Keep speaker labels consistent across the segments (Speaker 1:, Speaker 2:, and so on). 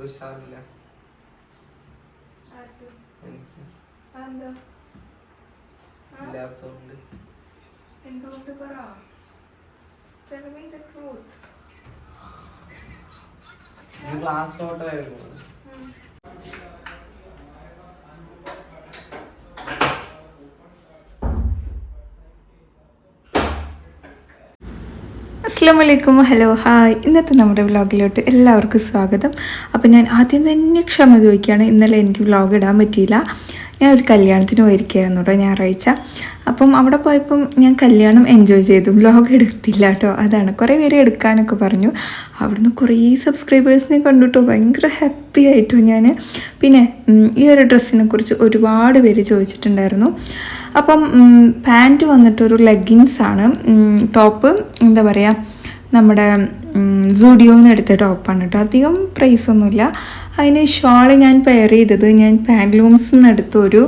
Speaker 1: ഉഷാറില്ല
Speaker 2: ആർക്ക്?
Speaker 1: എനിക്ക്? ഇല്ലാത്തോണ്ട്.
Speaker 2: എന്തുകൊണ്ട് പറ? Tell me the truth.
Speaker 1: ക്ലാസ്സിലോട്ടായിരുന്നു
Speaker 2: ഉം.
Speaker 3: അസ്സാം ഹലോ ഹായ്. ഇന്നത്തെ നമ്മുടെ വ്ളോഗിലോട്ട് എല്ലാവർക്കും സ്വാഗതം. അപ്പോൾ ഞാൻ ആദ്യം തന്നെ ക്ഷമ ചോദിക്കുകയാണ്. ഇന്നലെ എനിക്ക് വ്ളോഗ് ഇടാൻ പറ്റിയില്ല. ഞാൻ ഒരു കല്യാണത്തിന് പോയിരിക്കുകയായിരുന്നു കേട്ടോ ഞായറാഴ്ച. അപ്പം അവിടെ പോയപ്പം ഞാൻ കല്യാണം എൻജോയ് ചെയ്തു. വ്ലോഗ് എടുത്തില്ല കേട്ടോ. അതാണ്. കുറേ പേര് എടുക്കാനൊക്കെ പറഞ്ഞു. അവിടുന്ന് കുറേ സബ്സ്ക്രൈബേഴ്സിനെ കണ്ടിട്ടോ ഭയങ്കര ഹാപ്പി ആയിട്ടു ഞാൻ പിന്നെ ഈ ഒരു ഡ്രസ്സിനെ കുറിച്ച് ഒരുപാട് പേര് ചോദിച്ചിട്ടുണ്ടായിരുന്നു. അപ്പം പാന്റ് വന്നിട്ടൊരു ലെഗിങ്സാണ് ആണ്. ടോപ്പ് എന്താ പറയുക നമ്മുടെ സൂഡിയോന്ന് എടുത്ത ടോപ്പാണ് കേട്ടോ അധികം പ്രൈസ് ഒന്നുമില്ല. അതിന് ഷോൾ ഞാൻ പെയർ ചെയ്തത്. ഞാൻ പാൻലൂംസ് നിന്ന് എടുത്ത ഒരു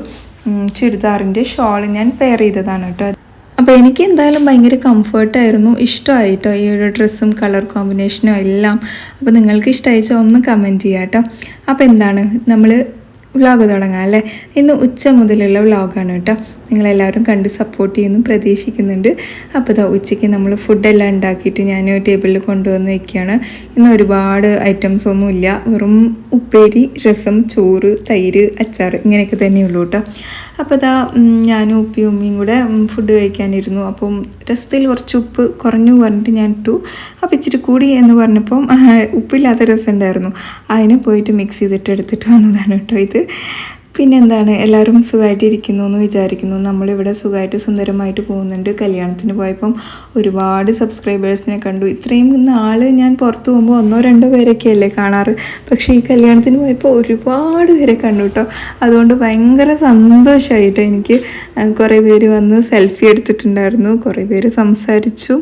Speaker 3: ചുരിദാറിന്റെ ഷോൾ ഞാൻ പെയർ ചെയ്തതാണ് കേട്ടോ അപ്പോൾ എനിക്ക് എന്തായാലും ഭയങ്കര കംഫർട്ടായിരുന്നു ഇഷ്ടമായിട്ടോ ഈ ഒരു ഡ്രസ്സും കളർ കോമ്പിനേഷനും എല്ലാം. അപ്പോൾ നിങ്ങൾക്ക് ഇഷ്ടമായിച്ചാൽ ഒന്ന് കമന്റ് ചെയ്യാം കേട്ടോ അപ്പോൾ എന്താണ്? നമ്മൾ വ്ളോഗ് തുടങ്ങാം അല്ലേ? ഇന്ന് ഉച്ച മുതലുള്ള വ്ളോഗാണ് കേട്ടോ. നിങ്ങളെല്ലാവരും കണ്ട് സപ്പോർട്ട് ചെയ്യുന്നു പ്രതീക്ഷിക്കുന്നുണ്ട്. അപ്പോൾ ഇതാ ഉച്ചയ്ക്ക് നമ്മൾ ഫുഡെല്ലാം ഉണ്ടാക്കിയിട്ട് ഞാൻ ടേബിളിൽ കൊണ്ടുവന്ന് വയ്ക്കുകയാണ് ഇന്ന് ഒരുപാട് ഐറ്റംസ് ഒന്നുമില്ല വെറും ഉപ്പേരി രസം ചോറ് തൈര് അച്ചാർ ഇങ്ങനെയൊക്കെ തന്നെയുള്ളൂ കേട്ടോ. അപ്പോൾ ഇതാ ഞാനും ഉപ്പിയും ഉമ്മയും കൂടെ ഫുഡ് കഴിക്കാനിരുന്നു. അപ്പം രസത്തിൽ കുറച്ച് ഉപ്പ് കുറഞ്ഞു പറഞ്ഞിട്ട് ഞാൻ ഇട്ടു. അപ്പോൾ ഇച്ചിരി കൂടി എന്ന് പറഞ്ഞപ്പം ഉപ്പില്ലാത്ത രസം ഉണ്ടായിരുന്നു. അതിനെ പോയിട്ട് മിക്സ് ചെയ്തിട്ട് എടുത്തിട്ട് വന്നതാണ് കേട്ടോ ഇത്. പിന്നെ എന്താണ് എല്ലാവരും സുഖമായിട്ട് ഇരിക്കുന്നു എന്ന് വിചാരിക്കുന്നു. നമ്മളിവിടെ സുഖമായിട്ട് സുന്ദരമായിട്ട് പോകുന്നുണ്ട്. കല്യാണത്തിന് പോയപ്പം ഒരുപാട് സബ്സ്ക്രൈബേഴ്സിനെ കണ്ടു. ഇത്രയും നാൾ ഞാൻ പുറത്തു പോകുമ്പോൾ ഒന്നോ രണ്ടോ പേരൊക്കെ അല്ലേ കാണാറ്. പക്ഷേ ഈ കല്യാണത്തിന് പോയപ്പോൾ ഒരുപാട് പേരെ കണ്ടു കേട്ടോ അതുകൊണ്ട് ഭയങ്കര സന്തോഷമായിട്ട് എനിക്ക്. കുറേ പേര് വന്ന് സെൽഫി എടുത്തിട്ടുണ്ടായിരുന്നു. കുറേ പേര് സംസാരിച്ചു.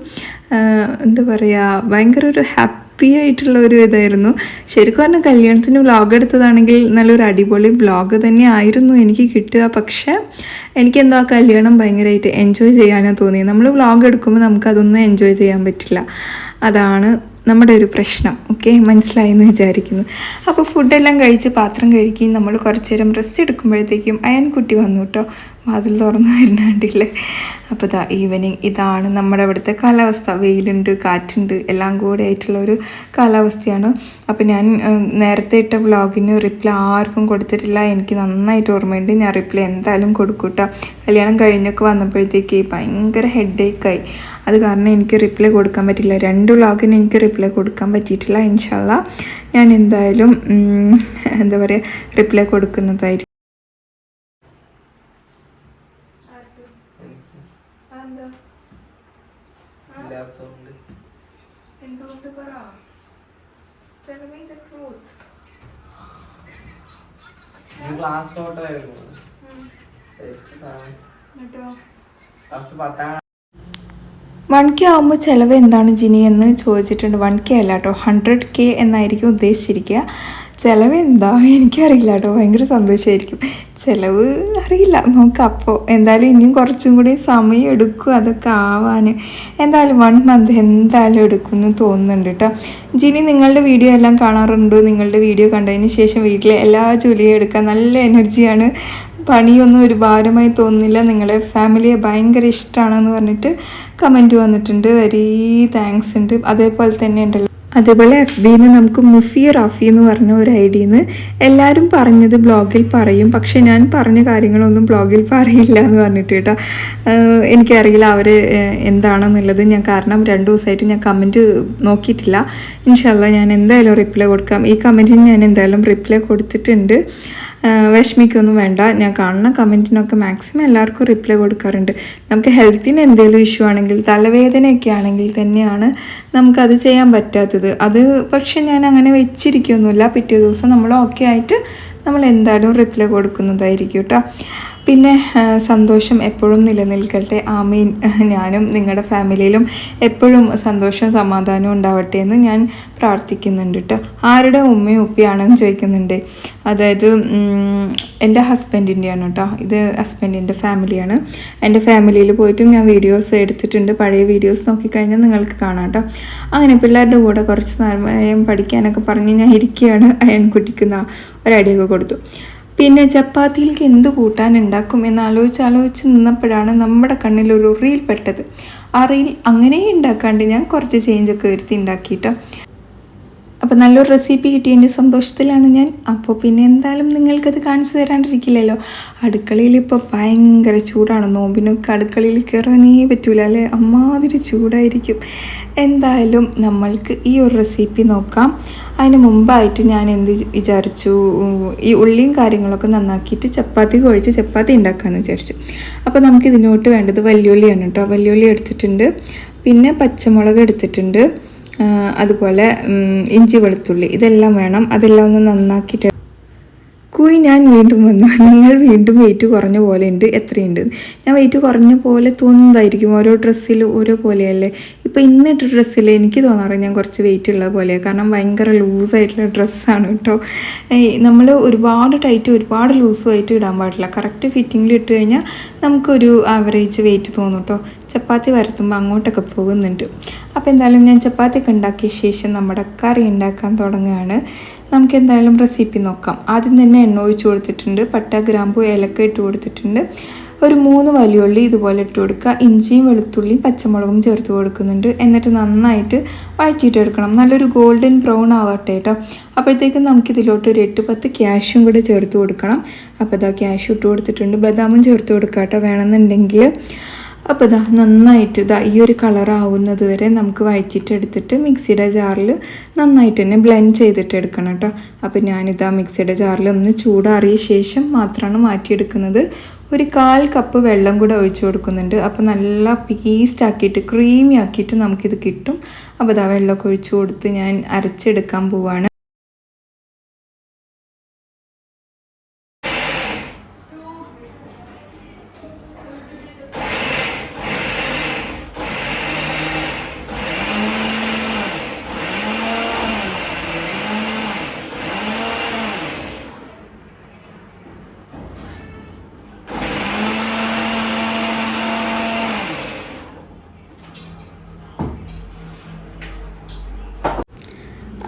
Speaker 3: എന്താ പറയുക ഭയങ്കര ഒരു ഹാപ്പി ആയിട്ടുള്ള ഒരു ഇതായിരുന്നു. ശരിക്കും പറഞ്ഞാൽ കല്യാണത്തിന് വ്ളോഗ് എടുത്തതാണെങ്കിൽ നല്ലൊരു അടിപൊളി വ്ളോഗ് തന്നെ ആയിരുന്നു എനിക്ക് കിട്ടുക. പക്ഷേ എനിക്കെന്തോ ആ കല്യാണം ഭയങ്കരമായിട്ട് എൻജോയ് ചെയ്യാനാണ് തോന്നിയത്. നമ്മൾ വ്ളോഗ് എടുക്കുമ്പോൾ നമുക്കതൊന്നും എൻജോയ് ചെയ്യാൻ പറ്റില്ല. അതാണ് നമ്മുടെ ഒരു പ്രശ്നം. ഓക്കെ മനസ്സിലായി എന്ന് വിചാരിക്കുന്നു അപ്പോൾ ഫുഡെല്ലാം കഴിച്ച് പാത്രം കഴുകി നമ്മൾ കുറച്ച് നേരം റെസ്റ്റ് എടുക്കുമ്പോഴത്തേക്കും അയൻകുട്ടി വന്നു കേട്ടോ. വാതിൽ തുറന്നു വരുന്നുണ്ടല്ലേ അപ്പോൾ ഇതാ ഈവനിങ് ഇതാണ് നമ്മുടെ ഇവിടുത്തെ കാലാവസ്ഥ. വെയിലുണ്ട് കാറ്റുണ്ട് എല്ലാം കൂടെ ആയിട്ടുള്ള ഒരു കാലാവസ്ഥയാണ്. അപ്പോൾ ഞാൻ നേരത്തെ ഇട്ട വ്ളോഗിന് റിപ്ലൈ ആർക്കും കൊടുത്തിട്ടില്ല. എനിക്ക് നന്നായിട്ട് ഓർമ്മയുണ്ട്. ഞാൻ റിപ്ലൈ എന്തായാലും കൊടുക്കൂട്ടോ. കല്യാണം കഴിഞ്ഞൊക്കെ വന്നപ്പോഴത്തേക്ക് ഭയങ്കര ഹെഡേക്കായി അത് കാരണം എനിക്ക് റിപ്ലൈ കൊടുക്കാൻ പറ്റില്ല. രണ്ട് വ്ളോഗിന് എനിക്ക് റിപ്ലൈ കൊടുക്കാൻ പറ്റിയിട്ടില്ല ഇൻഷാല്ല ഞാൻ എന്തായാലും എന്താ പറയുക റിപ്ലൈ കൊടുക്കുന്നതായിരിക്കും
Speaker 2: ആർക്ക്?
Speaker 1: എനിക്ക്
Speaker 2: അതെന്താ? ആ?
Speaker 1: ഇല്ലാത്തോണ്ട്
Speaker 2: എന്തുകൊണ്ട് പറ Tell me the truth.
Speaker 1: ഇത് ക്ലാസ്സിലോട്ടായിരുന്നു
Speaker 2: ഉം. എന്നിട്ടോ?
Speaker 1: ക്ലാസ് പത്താം
Speaker 3: വൺ കെ ആകുമ്പോൾ ചിലവ് എന്താണ് ജിനി എന്ന് ചോദിച്ചിട്ടുണ്ട്. വൺ കെ അല്ല കേട്ടോ ഹൺഡ്രഡ് കെ എന്നായിരിക്കും ഉദ്ദേശിച്ചിരിക്കുക ചിലവ് എന്താ? എനിക്കറിയില്ല കേട്ടോ ഭയങ്കര സന്തോഷമായിരിക്കും ചിലവ് അറിയില്ല. നോക്കാം അപ്പോൾ എന്തായാലും ഇനിയും കുറച്ചും കൂടി സമയം എടുക്കും അതൊക്കെ ആവാൻ എന്തായാലും വൺ മന്ത് എന്തായാലും എടുക്കും എന്ന് തോന്നുന്നുണ്ട് കേട്ടോ ജിനി നിങ്ങളുടെ വീഡിയോ എല്ലാം കാണാറുണ്ട്? നിങ്ങളുടെ വീഡിയോ കണ്ടതിന് ശേഷം വീട്ടിലെ എല്ലാ ജോലിയും എടുക്കാൻ നല്ല എനർജിയാണ്. പണിയൊന്നും ഒരു ഭാരമായി തോന്നുന്നില്ല. നിങ്ങളെ ഫാമിലിയെ ഭയങ്കര ഇഷ്ടമാണെന്ന് പറഞ്ഞിട്ട് കമന്റ് വന്നിട്ടുണ്ട്. വെരി താങ്ക്സ് ഉണ്ട്. അതേപോലെ തന്നെ ഉണ്ടല്ലോ. അതേപോലെ എഫ് ബിന്ന് നമുക്ക് മുഫിയ റാഫി എന്ന് പറഞ്ഞ ഒരു ഐ ഡിന്ന് എല്ലാവരും പറഞ്ഞത് ബ്ലോഗിൽ പറയും. പക്ഷെ ഞാൻ പറഞ്ഞ കാര്യങ്ങളൊന്നും ബ്ലോഗിൽ പറയില്ല എന്ന് പറഞ്ഞിട്ട് കേട്ടോ. എനിക്കറിയില്ല അവർ എന്താണെന്നുള്ളത്. ഞാൻ കാരണം രണ്ട് ദിവസമായിട്ട് ഞാൻ കമന്റ് നോക്കിയിട്ടില്ല. ഇൻഷല്ല ഞാൻ എന്തായാലും റിപ്ലൈ കൊടുക്കാം. ഈ കമന്റിന് ഞാൻ എന്തായാലും റിപ്ലൈ കൊടുത്തിട്ടുണ്ട്. വിഷമിക്കൊന്നും വേണ്ട. ഞാൻ കാണുന്ന കമന്റിനൊക്കെ മാക്സിമം എല്ലാവർക്കും റിപ്ലൈ കൊടുക്കാറുണ്ട്. നമുക്ക് ഹെൽത്തിന് എന്തെങ്കിലും ഇഷ്യൂ ആണെങ്കിൽ തലവേദനയൊക്കെ ആണെങ്കിൽ തന്നെയാണ് നമുക്കത് ചെയ്യാൻ പറ്റാത്തത്. അത് പക്ഷെ ഞാൻ അങ്ങനെ വെച്ചിരിക്കുകയൊന്നുമില്ല പിറ്റേ ദിവസം നമ്മൾ ഓക്കെ ആയിട്ട് നമ്മൾ എന്തായാലും റിപ്ലൈ കൊടുക്കുന്നതായിരിക്കും കേട്ടോ പിന്നെ സന്തോഷം എപ്പോഴും നിലനിൽക്കട്ടെ. ആമീൻ. ഞാനും നിങ്ങളുടെ ഫാമിലിയിലും എപ്പോഴും സന്തോഷവും സമാധാനവും ഉണ്ടാവട്ടെ എന്ന് ഞാൻ പ്രാർത്ഥിക്കുന്നുണ്ട് കേട്ടോ ആരുടെ ഉമ്മയും ഉപ്പയാണെന്ന് ചോദിക്കുന്നുണ്ട്. അതായത് എന്റെ ഹസ്ബൻഡിന്റെയാണ് കേട്ടോ ഇത് ഹസ്ബൻഡിന്റെ ഫാമിലിയാണ്. എന്റെ ഫാമിലിയിൽ പോയിട്ടും ഞാൻ വീഡിയോസ് എടുത്തിട്ടുണ്ട്. പഴയ വീഡിയോസ് നോക്കിക്കഴിഞ്ഞാൽ നിങ്ങൾക്ക് കാണാം കേട്ടോ അങ്ങനെ പിള്ളേരുടെ കൂടെ കുറച്ച് നേരം പഠിക്കാനൊക്കെ പറഞ്ഞ് ഞാൻ ഇരിക്കുകയാണ്. അയൺകുട്ടിക്കുന്ന ഒക്കെ കൊടുത്തു. പിന്നെ ചപ്പാത്തിയിലേക്ക് എന്ത് കൂട്ടാൻ ഉണ്ടാക്കും എന്ന് ആലോചിച്ച് ആലോചിച്ച് നിന്നപ്പോഴാണ് നമ്മുടെ കണ്ണിൽ ഒരു റീൽ പെട്ടത്. ആ റീൽ അങ്ങനെ ഉണ്ടാക്കാണ്ട് ഞാൻ കുറച്ച് ചേഞ്ചൊക്കെ വരുത്തി ഉണ്ടാക്കിയിട്ടോ. അപ്പോൾ നല്ലൊരു റെസിപ്പി കിട്ടിയതിന്റെ സന്തോഷത്തിലാണ് ഞാൻ. അപ്പോൾ പിന്നെ എന്തായാലും നിങ്ങൾക്കത് കാണിച്ചു തരാണ്ടിരിക്കില്ലല്ലോ. അടുക്കളയിൽ ഇപ്പോൾ ഭയങ്കര ചൂടാണ്. നോമ്പിനൊക്കെ അടുക്കളയിൽ കയറാനേ പറ്റൂല അല്ലേ? അമ്മാതിരി ചൂടായിരിക്കും. എന്തായാലും നമ്മൾക്ക് ഈ ഒരു റെസിപ്പി നോക്കാം. അതിന് മുമ്പായിട്ട് ഞാൻ എന്ത് വിചാരിച്ചു? ഈ ഉള്ളിയും കാര്യങ്ങളൊക്കെ നന്നാക്കിയിട്ട് ചപ്പാത്തി കുഴച്ച് ചപ്പാത്തി ഉണ്ടാക്കാമെന്ന് വിചാരിച്ചു. അപ്പോൾ നമുക്ക് ഇതിനോട്ട് വേണ്ടത് വല്യുള്ളിയാണ് കേട്ടോ. വല്യുള്ളി എടുത്തിട്ടുണ്ട്. പിന്നെ പച്ചമുളക് എടുത്തിട്ടുണ്ട്. അതുപോലെ ഇഞ്ചി വെളുത്തുള്ളി ഇതെല്ലാം വേണം. അതെല്ലാം ഒന്ന് നന്നാക്കിയിട്ട് കുയി ഞാൻ വീണ്ടും വന്നു. നിങ്ങൾ വീണ്ടും വെയിറ്റ് കുറഞ്ഞ പോലെ ഉണ്ട്. എത്രയുണ്ട്? ഞാൻ വെയിറ്റ് കുറഞ്ഞ പോലെ തോന്നുന്നതായിരിക്കും ഓരോ ഡ്രസ്സിൽ ഓരോ പോലെയല്ലേ? ഇപ്പോൾ ഇന്നിട്ട ഡ്രസ്സിൽ എനിക്ക് തോന്നാറ് ഞാൻ കുറച്ച് വെയിറ്റ് ഉള്ള പോലെയാണ് കാരണം ഭയങ്കര ലൂസായിട്ടുള്ള ഡ്രസ്സാണ് കേട്ടോ. നമ്മൾ ഒരുപാട് ടൈറ്റ് ഒരുപാട് ലൂസും ആയിട്ട് ഇടാൻ പാടില്ല. കറക്റ്റ് ഫിറ്റിങ്ങിൽ ഇട്ട് കഴിഞ്ഞാൽ നമുക്കൊരു ആവറേജ് വെയിറ്റ് തോന്നും കേട്ടോ. ചപ്പാത്തി വരത്തുമ്പോൾ അങ്ങോട്ടൊക്കെ പോകുന്നുണ്ട്. അപ്പോൾ എന്തായാലും ഞാൻ ചപ്പാത്തിയൊക്കെ ഉണ്ടാക്കിയ ശേഷം നമ്മുടെ കറി ഉണ്ടാക്കാൻ തുടങ്ങുകയാണ്. നമുക്ക് എന്തായാലും റെസിപ്പി നോക്കാം. ആദ്യം തന്നെ എണ്ണ ഒഴിച്ചു കൊടുത്തിട്ടുണ്ട്. പട്ട ഗ്രാമ്പു ഏലക്ക ഇട്ട് കൊടുത്തിട്ടുണ്ട്. ഒരു മൂന്ന് വലിയുള്ളി ഇതുപോലെ ഇട്ട് കൊടുക്കുക. ഇഞ്ചിയും വെളുത്തുള്ളിയും പച്ചമുളകും ചേർത്ത് കൊടുക്കുന്നുണ്ട്. എന്നിട്ട് നന്നായിട്ട് വഴറ്റിയിട്ട് എടുക്കണം നല്ലൊരു ഗോൾഡൻ ബ്രൗൺ ആവട്ടെ കേട്ടോ അപ്പോഴത്തേക്കും നമുക്കിതിലോട്ട് ഒരു എട്ട് പത്ത് ക്യാഷും കൂടെ ചേർത്ത് കൊടുക്കണം. അപ്പോൾ ഇതാ ക്യാഷ് ഇട്ട് കൊടുത്തിട്ടുണ്ട്. ബദാമും ചേർത്ത് കൊടുക്കാം കേട്ടോ വേണമെന്നുണ്ടെങ്കിൽ. അപ്പോൾ ഇതാ നന്നായിട്ട് ഇതാ ഈ ഒരു കളർ ആവുന്നത് വരെ നമുക്ക് വഴറ്റിയിട്ട് എടുത്തിട്ട് മിക്സിയുടെ ജാറിൽ നന്നായിട്ട് തന്നെ ബ്ലെൻഡ് ചെയ്തിട്ട് എടുക്കണം കേട്ടോ. അപ്പോൾ ഞാനിതാ മിക്സിയുടെ ജാറിൽ ഒന്ന് ചൂടാറിയ ശേഷം മാത്രമാണ് മാറ്റിയെടുക്കുന്നത്. ഒരു കാൽ കപ്പ് വെള്ളം കൂടെ ഒഴിച്ചു കൊടുക്കുന്നുണ്ട്. അപ്പോൾ നല്ല പേസ്റ്റ് ആക്കിയിട്ട് ക്രീമി ആക്കിയിട്ട് നമുക്കിത് കിട്ടും. അപ്പോൾ ഇതാ വെള്ളമൊക്കെ ഒഴിച്ചു കൊടുത്ത് ഞാൻ അരച്ചെടുക്കാൻ പോവാണ്.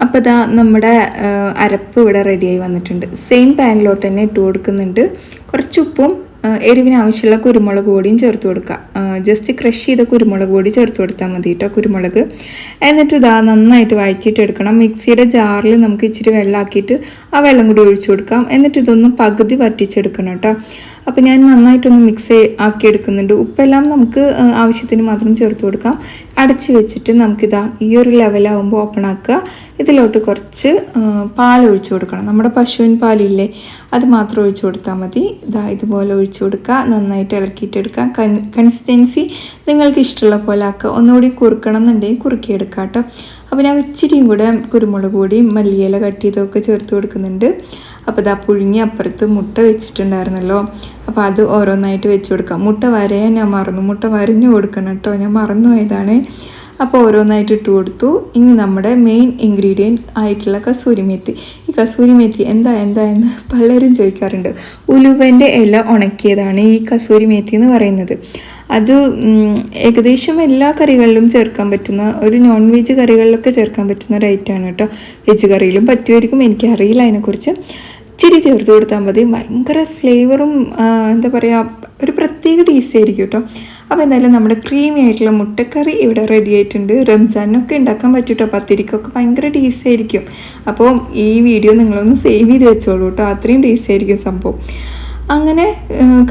Speaker 3: അപ്പോൾ ഇതാ നമ്മുടെ അരപ്പ് ഇവിടെ റെഡിയായി വന്നിട്ടുണ്ട്. സെയിം പാനിലോട്ട് തന്നെ ഇട്ട് കൊടുക്കുന്നുണ്ട്. കുറച്ച് ഉപ്പും എരിവിന് ആവശ്യമുള്ള കുരുമുളക് പൊടിയും ചേർത്ത് കൊടുക്കുക ജസ്റ്റ് ക്രഷ് ചെയ്ത കുരുമുളക് പൊടി ചേർത്ത് കൊടുത്താൽ മതി കേട്ടോ കുരുമുളക്. എന്നിട്ട് ഇതാ നന്നായിട്ട് വഴറ്റിയിട്ട് എടുക്കണം മിക്സിയുടെ ജാറിൽ നമുക്ക് ഇച്ചിരി വെള്ളമാക്കിയിട്ട് ആ വെള്ളം കൂടി ഒഴിച്ചു കൊടുക്കാം. എന്നിട്ട് ഇതൊന്ന് പകുതി വറ്റിച്ചെടുക്കണം കേട്ടോ അപ്പോൾ ഞാൻ നന്നായിട്ടൊന്ന് മിക്സ് ആക്കിയെടുക്കുന്നുണ്ട്. ഉപ്പെല്ലാം നമുക്ക് ആവശ്യത്തിന് മാത്രം ചേർത്ത് കൊടുക്കാം. അടച്ച് വെച്ചിട്ട് നമുക്കിതാ ഈ ഒരു ലെവലാകുമ്പോൾ ഓപ്പൺ ആക്കുക. ഇതിലോട്ട് കുറച്ച് പാൽ ഒഴിച്ചു കൊടുക്കണം. നമ്മുടെ പശുവിൻ പാലില്ലേ അത് മാത്രം ഒഴിച്ചു കൊടുത്താൽ മതി. ഇതാ ഇതുപോലെ ഒഴിച്ചു കൊടുക്കുക. നന്നായിട്ട് ഇളക്കിയിട്ടെടുക്കാം. കൺസിസ്റ്റൻസി നിങ്ങൾക്ക് ഇഷ്ടമുള്ള പോലെ ആക്കുക. ഒന്നുകൂടി കുറുക്കണം എന്നുണ്ടെങ്കിൽ കുറുക്കിയെടുക്കാം കേട്ടോ. അപ്പോൾ ഞാൻ ഇച്ചിരിയും കൂടെ കുരുമുളക് പൊടിയും മല്ലിയില കട്ട് ചെയ്തൊക്കെ ചേർത്ത് കൊടുക്കുന്നുണ്ട്. അപ്പോൾ ഇതാ പുഴുങ്ങി അപ്പുറത്ത് മുട്ട വെച്ചിട്ടുണ്ടായിരുന്നല്ലോ. അപ്പോൾ അത് ഓരോന്നായിട്ട് വെച്ച് കൊടുക്കാം. മുട്ട വരയാൻ ഞാൻ മറന്നു. മുട്ട വരഞ്ഞു കൊടുക്കണം കേട്ടോ. ഞാൻ മറന്നു പോയതാണ്. അപ്പോൾ ഓരോന്നായിട്ട് ഇട്ട് കൊടുത്തു. ഇനി നമ്മുടെ മെയിൻ ഇൻഗ്രീഡിയന്റ് ആയിട്ടുള്ള കസൂരി മേത്തി. ഈ കസൂരി മേത്തി എന്താ എന്താ എന്ന് പലരും ചോദിക്കാറുണ്ട്. ഉലുവന്റെ ഇല ഉണക്കിയതാണ് ഈ കസൂരി മേത്തി എന്ന് പറയുന്നത്. അത് ഏകദേശം എല്ലാ കറികളിലും ചേർക്കാൻ പറ്റുന്ന ഒരു നോൺ വെജ് കറികളിലൊക്കെ ചേർക്കാൻ പറ്റുന്ന ഒരു ഐറ്റമാണ് കേട്ടോ. വെജ് കറിയിലും പറ്റുമായിരിക്കും. എനിക്കറിയില്ല അതിനെക്കുറിച്ച്. ഇച്ചിരി ചേർത്ത് കൊടുത്താൽ മതി. ഭയങ്കര ഫ്ലേവറും എന്താ പറയുക ഒരു പ്രത്യേക ടേസ്റ്റ് ആയിരിക്കും കേട്ടോ അപ്പോൾ എന്തായാലും നമ്മുടെ ക്രീമി ആയിട്ടുള്ള മുട്ടക്കറി ഇവിടെ റെഡി ആയിട്ടുണ്ട്. റംസാനൊക്കെ ഉണ്ടാക്കാൻ പറ്റും കേട്ടോ പത്തിരിക്കൊക്കെ ഭയങ്കര ടേസ്റ്റ് ആയിരിക്കും. അപ്പോൾ ഈ വീഡിയോ നിങ്ങളൊന്ന് സേവ് ചെയ്ത് വെച്ചോളൂ കേട്ടോ അത്രയും ടേസ്റ്റ് ആയിരിക്കും സംഭവം. അങ്ങനെ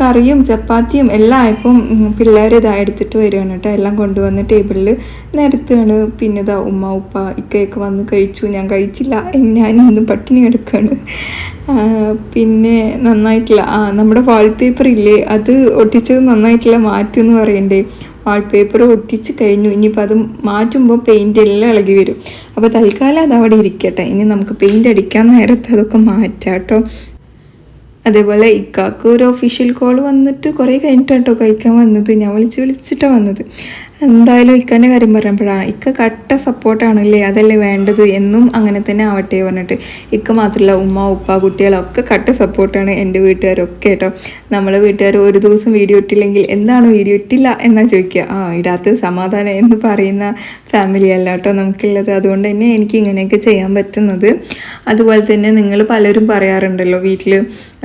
Speaker 3: കറിയും ചപ്പാത്തിയും എല്ലാം ആയപ്പം പിള്ളേർ ഇതാ എടുത്തിട്ട് വരികയാണ് കേട്ടോ. എല്ലാം കൊണ്ടുവന്ന് ടേബിളിൽ നിരത്തുകയാണ് പിന്നെ ഇതാ ഉമ്മ ഉപ്പ ഇക്കയൊക്കെ വന്ന് കഴിച്ചു. ഞാൻ കഴിച്ചില്ല. ഞാനൊന്നും പട്ടിണി കിടക്കുകയാണ് പിന്നെ നന്നായിട്ടില്ല. ആ നമ്മുടെ വാൾപേപ്പർ ഇല്ലേ? അത് ഒട്ടിച്ചത് നന്നായിട്ടില്ല. മാറ്റുമെന്ന് പറയണ്ടേ. വാൾപേപ്പർ ഒട്ടിച്ച് കഴിഞ്ഞു. ഇനിയിപ്പോൾ അത് മാറ്റുമ്പോൾ പെയിന്റ് എല്ലാം ഇളകി വരും. അപ്പോൾ തൽക്കാലം അത് അവിടെ ഇരിക്കട്ടെ. ഇനി നമുക്ക് പെയിന്റ് അടിക്കാൻ നേരത്തെ അതൊക്കെ മാറ്റാം കേട്ടോ. അതേപോലെ ഇക്കാക്ക് ഒരു ഒഫീഷ്യൽ കോൾ വന്നിട്ട് കുറേ കഴിഞ്ഞിട്ടാട്ടോ കഴിക്കാൻ വന്നത്. ഞാൻ വിളിച്ച് വിളിച്ചിട്ടാണ് വന്നത്. എന്തായാലും ഇക്കന്റെ കാര്യം പറയുമ്പോഴാണ്. ഇക്ക കട്ട സപ്പോർട്ടാണ് സപ്പോർട്ടാണല്ലേ അതല്ലേ വേണ്ടത് എന്നും അങ്ങനെ തന്നെ ആവട്ടെ പറഞ്ഞിട്ട്. ഇക്ക മാത്രമല്ല ഉമ്മ ഉപ്പ കുട്ടികളൊക്കെ കട്ട സപ്പോർട്ടാണ് എന്റെ വീട്ടുകാരൊക്കെ കേട്ടോ. നമ്മളെ വീട്ടുകാർ ഒരു ദിവസം വീഡിയോ ഇട്ടില്ലെങ്കിൽ എന്താണ് വീഡിയോ ഇട്ടില്ല എന്നാ ചോദിക്കുക. ആ ഇടാത്ത സമാധാനം എന്ന് പറയുന്ന ഫാമിലി അല്ല കേട്ടോ നമുക്കുള്ളത്. അതുകൊണ്ട് തന്നെ എനിക്ക് ഇങ്ങനെയൊക്കെ ചെയ്യാൻ പറ്റുന്നത്. അതുപോലെ തന്നെ നിങ്ങൾ പലരും പറയാറുണ്ടല്ലോ വീട്ടിൽ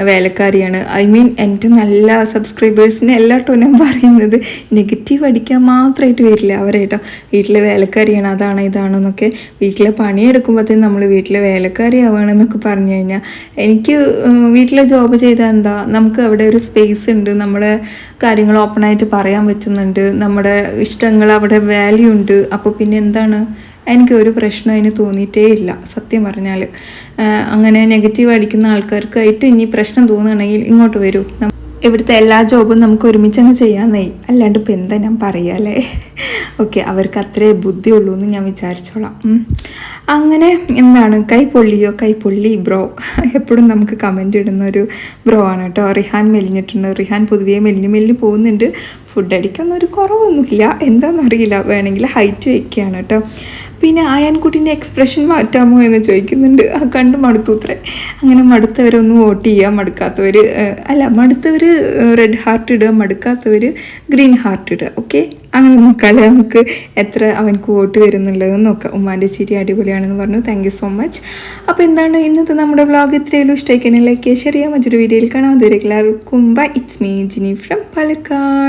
Speaker 3: വേലക്കാരിയാണ്. ഐ മീൻ എന്റെ നല്ല സബ്സ്ക്രൈബേഴ്സിനെ എല്ലാ കേട്ടോ ഞാൻ പറയുന്നത്. നെഗറ്റീവ് അടിക്കാൻ മാത്രമായിട്ട് വരില്ല. അവരെ കേട്ടോ വീട്ടിൽ വേലക്കാരിയാണ് അതാണ് ഇതാണെന്നൊക്കെ വീട്ടിലെ പണിയെടുക്കുമ്പോഴത്തേക്കും നമ്മൾ വീട്ടിലെ വേലക്കാരി ആവുകയാണെന്നൊക്കെ പറഞ്ഞു കഴിഞ്ഞാൽ എനിക്ക് വീട്ടിലെ ജോബ് ചെയ്താൽ എന്താ നമുക്ക് അവിടെ ഒരു സ്പേസ് ഉണ്ട് നമ്മുടെ കാര്യങ്ങൾ ഓപ്പണായിട്ട് പറയാൻ പറ്റുന്നുണ്ട് നമ്മുടെ ഇഷ്ടങ്ങൾ അവിടെ വാല്യൂ ഉണ്ട് അപ്പോൾ പിന്നെ എന്താണ്? എനിക്ക് ഒരു പ്രശ്നം അതിന് തോന്നിയിട്ടേ ഇല്ല സത്യം പറഞ്ഞാൽ അങ്ങനെ നെഗറ്റീവ് അടിക്കുന്ന ആൾക്കാർക്കായിട്ട് ഇനി പ്രശ്നം തോന്നുകയാണെങ്കിൽ ഇങ്ങോട്ട് വരൂ. ഇവിടുത്തെ എല്ലാ ജോബും നമുക്ക് ഒരുമിച്ച് അങ്ങ് ചെയ്യാന്നേ അല്ലാണ്ട് ഇപ്പം എന്താ ഞാൻ പറയാല്ലേ ഓക്കെ അവർക്ക് അത്രേ ബുദ്ധിയുള്ളൂ എന്ന് ഞാൻ വിചാരിച്ചോളാം. അങ്ങനെ എന്താണ്? കൈ പൊള്ളിയോ? കൈ പൊള്ളി ബ്രോ. എപ്പോഴും നമുക്ക് കമന്റ് ഇടുന്ന ഒരു ബ്രോ ആണ് കേട്ടോ. റിഹാൻ മെലിഞ്ഞിട്ടുണ്ട്. റിഹാൻ പൊതുവേ മെലിഞ്ഞ് മെലിഞ്ഞ് പോകുന്നുണ്ട്. ഫുഡ് അടിക്കൊന്നും ഒരു കുറവൊന്നുമില്ല. എന്താണെന്നറിയില്ല. വേണമെങ്കിൽ ഹൈറ്റ് വയ്ക്കുകയാണ് കേട്ടോ. പിന്നെ ആയാൻകുട്ടീന്റെ എക്സ്പ്രഷൻ മാറ്റാമോ എന്ന് ചോദിക്കുന്നുണ്ട്. ആ കണ്ട് മടുത്തൂത്രേ അങ്ങനെ മടുത്തവരൊന്നും വോട്ട് ചെയ്യുക മടുക്കാത്തവർ അല്ല മടുത്തവർ റെഡ് ഹാർട്ട് ഇടുക മടുക്കാത്തവർ ഗ്രീൻ ഹാർട്ട് ഇടുക ഓക്കെ അങ്ങനെ നോക്കാമല്ലേ നമുക്ക് എത്ര അവനക്ക് വോട്ട് വരുന്നുള്ളതെന്ന് നോക്കാം. ഉമ്മാന്റെ ചിരി അടിപൊളിയാണെന്ന് പറഞ്ഞു. താങ്ക് യു സോ മച്ച് അപ്പോൾ എന്താണ് ഇന്നത്തെ നമ്മുടെ വ്ളോഗ് ഇത്രയുള്ളൂ ഇഷ്ടമായിക്കാനുള്ള ലൈക്ക് ഷെയർ ചെയ്യാം മറ്റൊരു വീഡിയോയിൽ കാണാം. അതുവരെ എല്ലാവർക്കും. Bye it's me Jini from Palakkad